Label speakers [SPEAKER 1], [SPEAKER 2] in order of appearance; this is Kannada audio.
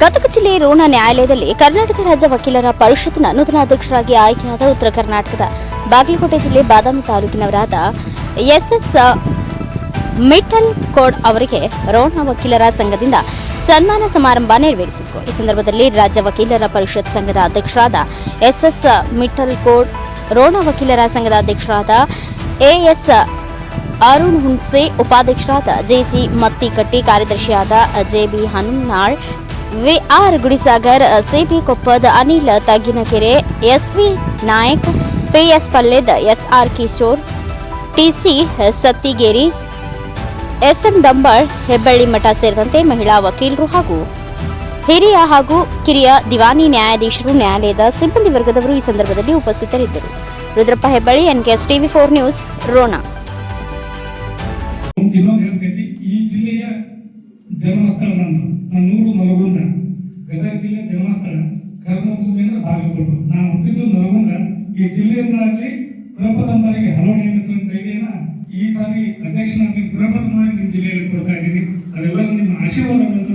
[SPEAKER 1] ಗದಗ ಜಿಲ್ಲೆ ರೋಣ ನ್ಯಾಯಾಲಯದಲ್ಲಿ ಕರ್ನಾಟಕ ರಾಜ್ಯ ವಕೀಲರ ಪರಿಷತ್ನ ನೂತನ ಅಧ್ಯಕ್ಷರಾಗಿ ಆಯ್ಕೆಯಾದ ಉತ್ತರ ಕರ್ನಾಟಕದ ಬಾಗಲಕೋಟೆ ಜಿಲ್ಲೆ ಬಾದಾಮಿ ತಾಲೂಕಿನವರಾದ ಎಸ್ಎಸ್ ಮಿಠಲ್ ಕೋಡ್ ಅವರಿಗೆ ರೋಣ ವಕೀಲರ ಸಂಘದಿಂದ ಸನ್ಮಾನ ಸಮಾರಂಭ ನೆರವೇರಿಸಿತು ಈ ಸಂದರ್ಭದಲ್ಲಿ ರಾಜ್ಯ ವಕೀಲರ ಪರಿಷತ್ ಸಂಘದ ಅಧ್ಯಕ್ಷರಾದ ಎಸ್ಎಸ್ ಮಿಠಲ್ ಕೋಡ್, ರೋಣ ವಕೀಲರ ಸಂಘದ ಅಧ್ಯಕ್ಷರಾದ ಎಎಸ್ ಅರುಣ್ ಹುಣ್ಸೆ, ಉಪಾಧ್ಯಕ್ಷರಾದ J G Mattikatti, ಕಾರ್ಯದರ್ಶಿಯಾದ J B Hanumanal V R Gudisagar, C B Koppad Anil Tagginakere, S V Nayak, P S Palled S R Kishore, T C Sattigeri, S M Dambal, Hebballi Math ಸೇರಿದಂತೆ ಮಹಿಳಾ ವಕೀಲರು ಹಾಗೂ ಹಿರಿಯ ಹಾಗೂ ಕಿರಿಯ ದಿವಾನಿ ನ್ಯಾಯಾಧೀಶರು, ನ್ಯಾಯಾಲಯದ ಸಿಬ್ಬಂದಿ ವರ್ಗದವರು ಈ ಸಂದರ್ಭದಲ್ಲಿ ಉಪಸ್ಥಿತರಿದ್ದರು. Rudrappa Hebballi, N K S TV four news, Ron.
[SPEAKER 2] ಈ ಜಿಲ್ಲೆಯ ಜನ್ಮಸ್ಥಳ ಸ್ಥಳ ಕರ್ಮಭೂಮಿಯಿಂದ ಭಾಗಗಳು ನಾನು ಹುಟ್ಟಿದ್ದು ನರಗುಂದ, ಈ ಜಿಲ್ಲೆಯಿಂದಾಗಲಿ ಹಲೋ ಹಲವು ಅಂತ ಕೈಲಿನ ಈ ಸಾರಿ ಅಧ್ಯಕ್ಷನಾಗಿ ಗೃಹಪದಂಬರಿಗೆ ಜಿಲ್ಲೆಯಲ್ಲಿ ಕೊಡ್ತಾ ಇದ್ದೀನಿ. ಅದೆಲ್ಲ ನಿಮ್ಮ ಆಶೀರ್ವಾದಗಳನ್ನು